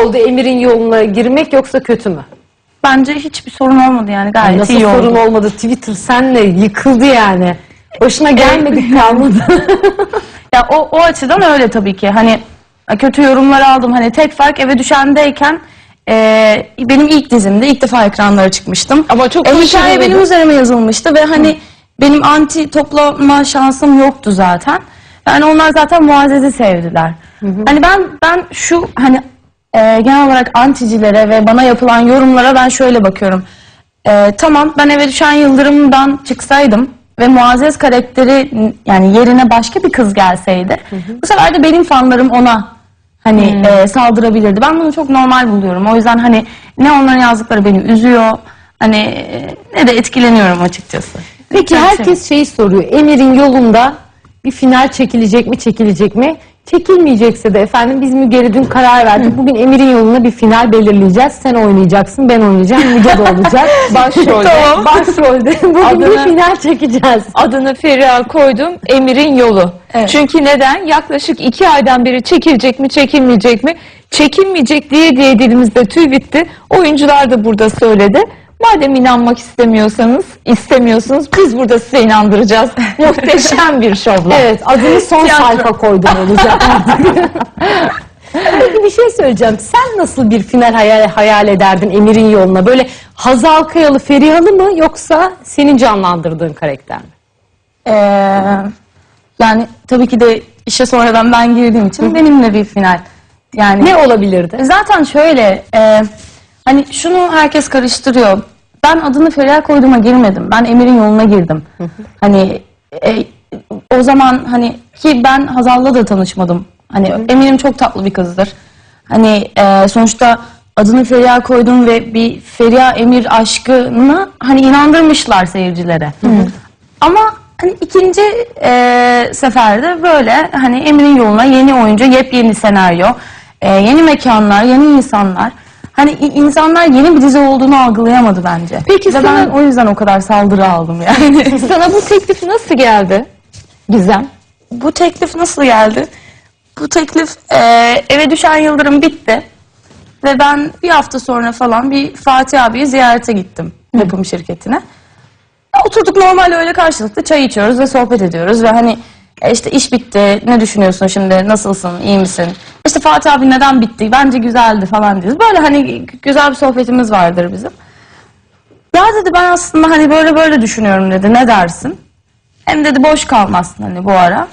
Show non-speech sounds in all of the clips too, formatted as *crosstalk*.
oldu Emir'in yoluna girmek yoksa kötü mü? Bence hiçbir sorun olmadı yani gayet Nasıl iyi sorun oldu. olmadı? Twitter senle yıkıldı yani. Başına gelmedik kalmadı. *laughs* Ya o, o açıdan öyle tabii ki. Hani kötü yorumlar aldım. Hani tek fark eve düşendeyken e, benim ilk dizimde ilk defa ekranlara çıkmıştım. Ama çok e, hikaye başarılıydı. benim üzerime yazılmıştı ve hani benim anti toplama şansım yoktu zaten. Yani onlar zaten Muazzez'i sevdiler. Hani ben ben şu hani e, genel olarak anticilere ve bana yapılan yorumlara ben şöyle bakıyorum. E, tamam ben eve düşen Yıldırım'dan çıksaydım ve Muazzez karakteri yani yerine başka bir kız gelseydi bu sefer de benim fanlarım ona hani e, saldırabilirdi. Ben bunu çok normal buluyorum. O yüzden hani ne onların yazdıkları beni üzüyor hani e, ne de etkileniyorum açıkçası. Peki herkes şeyi soruyor. Emir'in yolunda bir final çekilecek mi çekilecek mi? Çekilmeyecekse de efendim biz Müge'ye dün karar verdik. Bugün Emir'in yoluna bir final belirleyeceğiz. Sen oynayacaksın, ben oynayacağım, Müge de *laughs* olacak. Başrolde. Tamam. Başrolde. *laughs* Bugün bir Adını- final çekeceğiz. Adını Feriha koydum. Emir'in yolu. Evet. Çünkü neden? Yaklaşık iki aydan beri çekilecek mi çekilmeyecek mi? Çekilmeyecek diye diye dilimizde tüy bitti. Oyuncular da burada söyledi. Madem inanmak istemiyorsanız, istemiyorsunuz biz burada size inandıracağız. *laughs* Muhteşem bir şovla. Evet, adını son Tiyatro. sayfa koydum olacak artık. *laughs* Peki bir şey söyleyeceğim. Sen nasıl bir final hayal, hayal ederdin Emir'in yoluna? Böyle Hazal Kayalı, Ferihalı mı yoksa senin canlandırdığın karakter mi? Ee, yani tabii ki de işe sonradan ben girdiğim için benimle bir final. Yani Ne olabilirdi? Zaten şöyle e, hani şunu herkes karıştırıyor. Ben adını Feriha koyduğuma girmedim. Ben Emir'in yoluna girdim. hani e, o zaman hani ki ben Hazal'la da tanışmadım. Hani eminim çok tatlı bir kızdır. Hani e, sonuçta adını Feriha koydum ve bir Feriha Emir aşkını hani inandırmışlar seyircilere. Ama hani ikinci e, seferde böyle hani Emir'in yoluna yeni oyuncu, yepyeni senaryo, e, yeni mekanlar, yeni insanlar. Hani insanlar yeni bir dizi olduğunu algılayamadı bence. Peki Ve sana- ben o yüzden o kadar saldırı aldım yani. *laughs* Sana bu teklif nasıl geldi? Gizem. bu teklif nasıl geldi? Bu teklif e, eve düşen yıldırım bitti. Ve ben bir hafta sonra falan bir Fatih abiyi ziyarete gittim yapım şirketine. Ya Oturduk normal öyle karşılıklı çay içiyoruz ve sohbet ediyoruz ve hani e, işte iş bitti ne düşünüyorsun şimdi nasılsın iyi misin? İşte Fatih abi neden bitti bence güzeldi falan diyoruz. Böyle hani güzel bir sohbetimiz vardır bizim. Ya dedi ben aslında hani böyle böyle düşünüyorum dedi ne dersin? Hem dedi boş kalmazsın hani bu ara.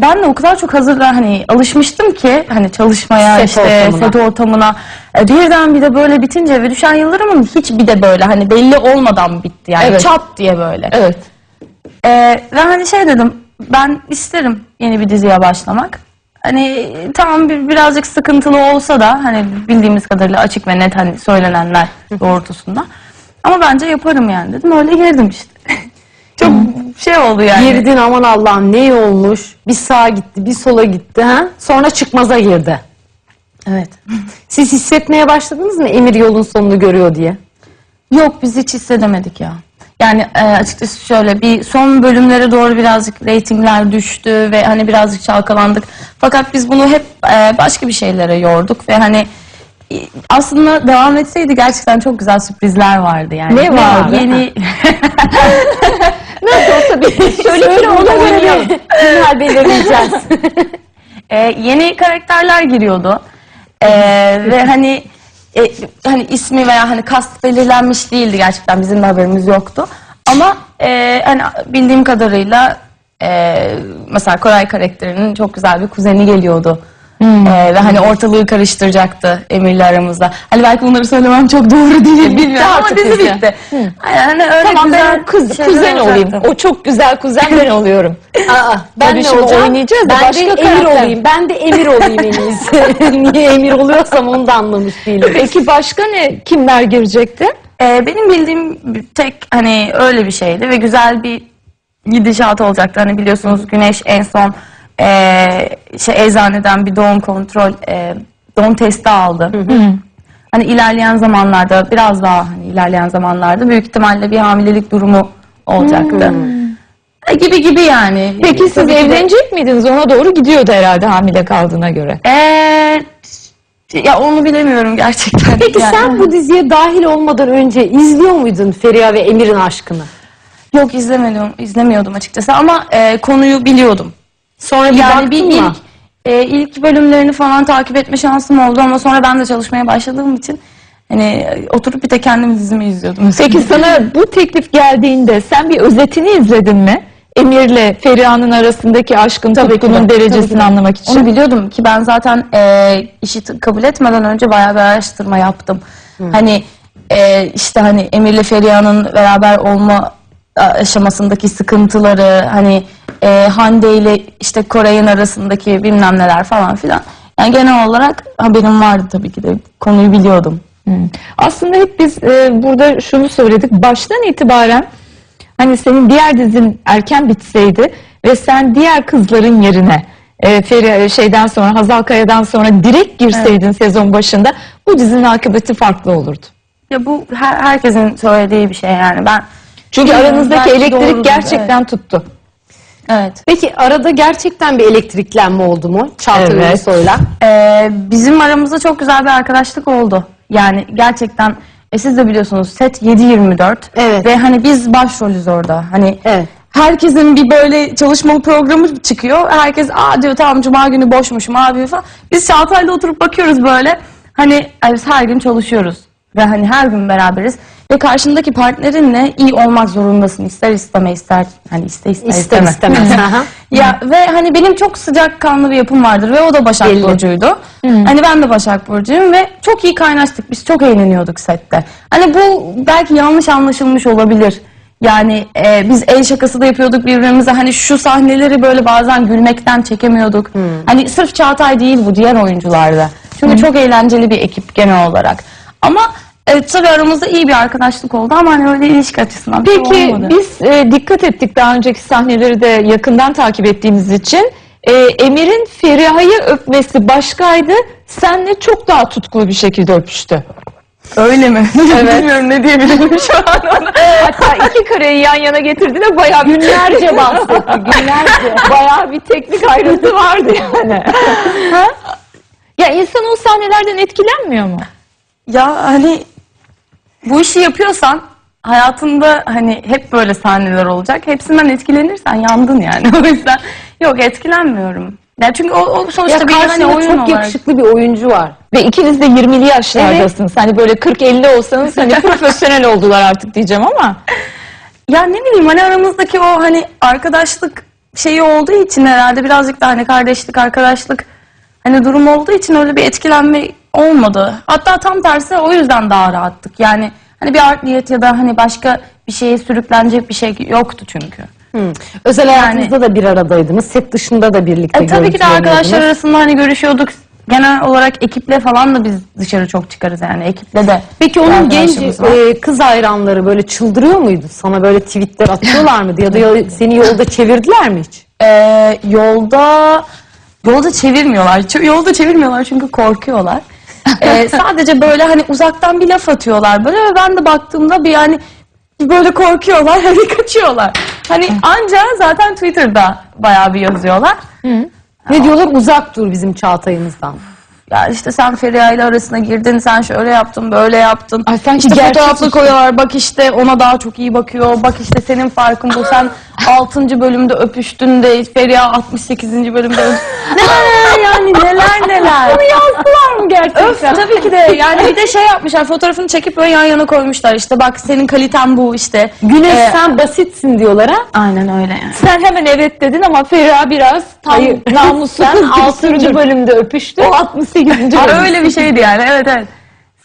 Ben de o kadar çok hazırla hani alışmıştım ki hani çalışmaya Set işte ortamına. set ortamına. E, birden bir de böyle bitince ve düşen yıldırımın hiç bir de böyle hani belli olmadan bitti yani Evet. çat diye böyle. Evet. E, ve hani şey dedim ben isterim yeni bir diziye başlamak. Hani tamam bir, birazcık sıkıntılı olsa da hani bildiğimiz kadarıyla açık ve net hani söylenenler doğrultusunda. Ama bence yaparım yani dedim öyle girdim işte. *laughs* çok şey oldu yani. Girdin aman Allah'ım ne olmuş? Bir sağa gitti, bir sola gitti. Ha? Sonra çıkmaza girdi. Evet. *laughs* Siz hissetmeye başladınız mı Emir yolun sonunu görüyor diye? Yok biz hiç hissedemedik ya. Yani e, açıkçası şöyle bir son bölümlere doğru birazcık reytingler düştü ve hani birazcık çalkalandık. Fakat biz bunu hep e, başka bir şeylere yorduk ve hani e, aslında devam etseydi gerçekten çok güzel sürprizler vardı yani. Ne vardı? Yeni *laughs* Nasıl olsa bir şöyle bir ona göre final belirleyeceğiz. e, yeni karakterler giriyordu. E, ve hani e, hani ismi veya hani kast belirlenmiş değildi gerçekten bizim de haberimiz yoktu. Ama e, hani bildiğim kadarıyla e, mesela Koray karakterinin çok güzel bir kuzeni geliyordu. E, ve hani ortalığı karıştıracaktı Emir'le aramızda. Hani belki bunları söylemem çok doğru değil bilmiyorum ama artık dizi bitti. Yani öyle Tamam güzel ben kız, şeyler kuzen olayım. O çok güzel kuzen ben oluyorum. Aa, ben Tabii ne şimdi olacağım? oynayacağız da ben başka de Emir karakter. olayım. Ben de Emir olayım en iyisi. *laughs* Niye Emir oluyorsam onu da anlamış değilim. Peki başka ne kimler girecekti? Ee, benim bildiğim bir tek hani öyle bir şeydi ve güzel bir gidişat olacaktı. Hani biliyorsunuz Güneş en son ee, şey eczaneden bir doğum kontrol ee, doğum testi aldı. Hani ilerleyen zamanlarda biraz daha hani ilerleyen zamanlarda büyük ihtimalle bir hamilelik durumu olacaktı. E, gibi gibi yani. Peki siz Tabii ki de- evlenecek miydiniz? Ona doğru gidiyordu herhalde hamile kaldığına göre. Ee, Ya onu bilemiyorum gerçekten. Peki Yani. sen bu diziye dahil olmadan önce izliyor muydun Feriha ve Emir'in aşkını? Yok izlemedim, izlemiyordum açıkçası ama e, konuyu biliyordum. Sonra bir Yani bir mı? ilk, e, ilk bölümlerini falan takip etme şansım oldu ama sonra ben de çalışmaya başladığım için hani oturup bir de kendim dizimi izliyordum. Peki sana bu teklif geldiğinde sen bir özetini izledin mi? Emir'le Feriha'nın arasındaki aşkın Tabii de, tutkunun tabii derecesini de. anlamak için. Onu biliyordum ki ben zaten e, işi kabul etmeden önce bayağı bir araştırma yaptım. Hani e, işte hani Emir'le Feriha'nın beraber olma aşamasındaki sıkıntıları, hani e, Hande ile işte Koray'ın arasındaki bilmem neler falan filan. Yani genel olarak haberim vardı tabii ki de konuyu biliyordum. Hmm. Aslında hep biz e, burada şunu söyledik. Baştan itibaren hani senin diğer dizin erken bitseydi ve sen diğer kızların yerine e, Feri şeyden sonra Hazal Kaya'dan sonra direkt girseydin sezon başında bu dizinin akıbeti farklı olurdu. Ya bu her, herkesin söylediği bir şey yani. Ben Çünkü Bilmiyorum, aranızdaki elektrik doğrudur, gerçekten tuttu. evet. Peki arada gerçekten bir elektriklenme oldu mu? Çağatay Evet. Ulusoy'la. Ee, bizim aramızda çok güzel bir arkadaşlık oldu. Yani gerçekten e, siz de biliyorsunuz set 7-24 Evet. ve hani biz başrolüz orada. Hani Evet. herkesin bir böyle çalışmalı programı çıkıyor. Herkes aa diyor tamam cuma günü boşmuşum abi falan. Biz Çağatay'la oturup bakıyoruz böyle. Hani biz her gün çalışıyoruz ve hani her gün beraberiz. Ve karşındaki partnerinle iyi olmak zorundasın. İster isteme ister hani iste ister, İster isteme. istemez. *laughs* Aha. Ya ve hani benim çok sıcak kanlı bir yapım vardır ve o da Başak Belli. Burcu'ydu. Hani ben de Başak Burcu'yum ve çok iyi kaynaştık. Biz çok eğleniyorduk sette. Hani bu belki yanlış anlaşılmış olabilir. Yani e, biz el şakası da yapıyorduk birbirimize. Hani şu sahneleri böyle bazen gülmekten çekemiyorduk. Hani sırf Çağatay değil bu diğer oyuncularda. Çünkü çok eğlenceli bir ekip genel olarak. Ama e, tabii aramızda iyi bir arkadaşlık oldu ama hani öyle ilişki açısından bir şey Peki olmadı. biz e, dikkat ettik daha önceki sahneleri de yakından takip ettiğimiz için. E, Emir'in Feriha'yı öpmesi başkaydı. Senle çok daha tutkulu bir şekilde öpüştü. Öyle mi? *laughs* Bilmiyorum ne diyebilirim şu an ona. Hatta iki kareyi yan yana getirdiğinde bayağı bir Günlerce bahsetti. *laughs* Günlerce. bayağı bir teknik ayrıntı vardı yani. Ha? Ya insan o sahnelerden etkilenmiyor mu? Ya hani bu işi yapıyorsan hayatında hani hep böyle sahneler olacak. Hepsinden etkilenirsen yandın yani. *laughs* O yüzden yok etkilenmiyorum. Ya çünkü o, o Ya sonuçta bir hani oyun çok olarak. yakışıklı bir oyuncu var. Ve ikiniz de 20'li yaşlardasınız. Hani böyle 40-50 olsanız hani *laughs* profesyonel oldular artık diyeceğim ama. Ya ne bileyim hani aramızdaki o hani arkadaşlık şeyi olduğu için herhalde birazcık da hani kardeşlik, arkadaşlık hani durum olduğu için öyle bir etkilenme olmadı. Hatta tam tersi o yüzden daha rahattık. Yani hani bir art niyet ya da hani başka bir şeye sürüklenecek bir şey yoktu çünkü. Hı. Özel hayatınızda da bir aradaydınız. Set dışında da birlikte E, tabii ki de arkadaşlar arasında hani görüşüyorduk. Genel olarak ekiple falan da biz dışarı çok çıkarız yani ekiple de. Peki onun genç e, kız hayranları böyle çıldırıyor muydu? Sana böyle tweetler atıyorlar mıydı? Ya da yol- *laughs* seni yolda çevirdiler mi hiç? Ee, yolda yolda çevirmiyorlar. Ç- yolda çevirmiyorlar çünkü korkuyorlar. *laughs* Ee, sadece böyle hani uzaktan bir laf atıyorlar böyle ve ben de baktığımda bir yani böyle korkuyorlar *laughs* hani kaçıyorlar. Hani anca zaten Twitter'da bayağı bir yazıyorlar. Ne diyorlar? Uzak dur bizim Çağatay'ımızdan. Ya işte sen Feriha ile arasına girdin, sen şöyle yaptın, böyle yaptın. Ay sanki işte gerçek fotoğraflı işte. koyuyorlar, bak işte ona daha çok iyi bakıyor, bak işte senin farkın bu, sen *laughs* 6. bölümde öpüştün de Feriha 68. bölümde öpüştün. neler yani neler neler. Onu yazdılar gerçekten? Öf tabii ki de yani bir de şey yapmışlar, fotoğrafını çekip böyle yan yana koymuşlar işte bak senin kaliten bu işte. Güneş Ee, sen basitsin diyorlar ha. Aynen öyle yani. Sen hemen evet dedin ama Feriha biraz tam Hayır. namussuz *laughs* Sen kız gibi altıncı *laughs* sürdü. bölümde öpüştün. O 68. bölüm. Öyle bir şeydi yani evet evet.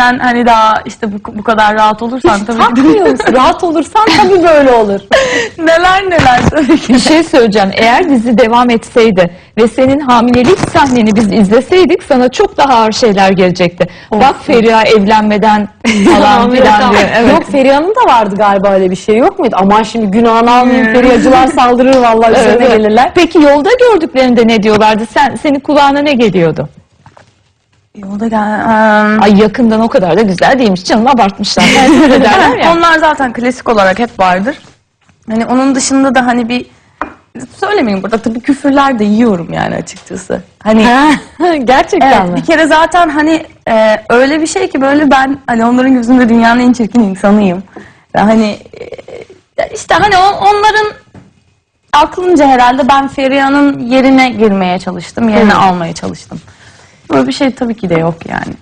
Sen hani daha işte bu, bu kadar rahat olursan tabii ki de- Takmıyor musun? *laughs* Rahat olursan tabii böyle olur. neler neler tabii ki. Bir şey söyleyeceğim. Eğer dizi devam etseydi ve senin hamilelik sahneni biz izleseydik sana çok daha ağır şeyler gelecekti. Bak Feriha evlenmeden *laughs* falan filan diye. Evet. Yok Feriha'nın da vardı galiba öyle bir şey yok muydu? Aman şimdi günahını almayayım Ferihacılar saldırır vallahi *laughs* Evet, üzerine evet. gelirler. Peki yolda gördüklerinde ne diyorlardı? Sen senin kulağına ne geliyordu? Yolda gel. Eee, Ay yakından o kadar da güzel değilmiş canım abartmışlar. *laughs* Derler ya. Onlar zaten klasik olarak hep vardır. Hani onun dışında da hani bir söylemeyin burada tabii küfürler de yiyorum yani açıkçası. Hani *laughs* Gerçekten Evet, mi? bir kere zaten hani e, öyle bir şey ki böyle ben hani onların gözünde dünyanın en çirkin insanıyım. Ve hani e, işte hani o- onların aklınca herhalde ben Feriha'nın yerine girmeye çalıştım, yerine almaya çalıştım. Böyle bir şey tabii ki de yok yani.